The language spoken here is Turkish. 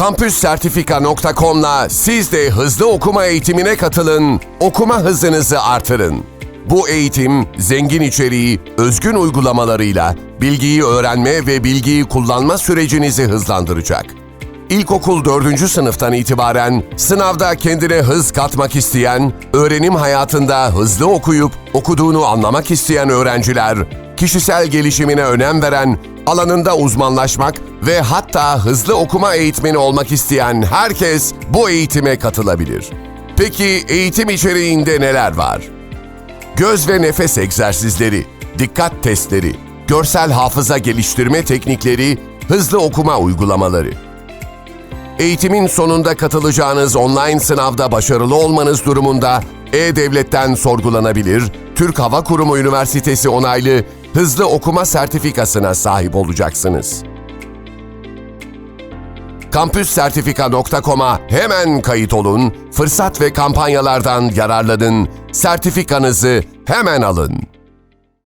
Kampüssertifika.com'la siz de hızlı okuma eğitimine katılın, okuma hızınızı artırın. Bu eğitim, zengin içeriği, özgün uygulamalarıyla bilgiyi öğrenme ve bilgiyi kullanma sürecinizi hızlandıracak. İlkokul 4. sınıftan itibaren sınavda kendine hız katmak isteyen, öğrenim hayatında hızlı okuyup okuduğunu anlamak isteyen öğrenciler, kişisel gelişimine önem veren, alanında uzmanlaşmak ve hatta hızlı okuma eğitmeni olmak isteyen herkes bu eğitime katılabilir. Peki eğitim içeriğinde neler var? Göz ve nefes egzersizleri, dikkat testleri, görsel hafıza geliştirme teknikleri, hızlı okuma uygulamaları. Eğitimin sonunda katılacağınız online sınavda başarılı olmanız durumunda E-Devlet'ten sorgulanabilir, Türk Hava Kurumu Üniversitesi onaylı hızlı okuma sertifikasına sahip olacaksınız. Kampüssertifika.com'a hemen kayıt olun, fırsat ve kampanyalardan yararlanın, sertifikanızı hemen alın.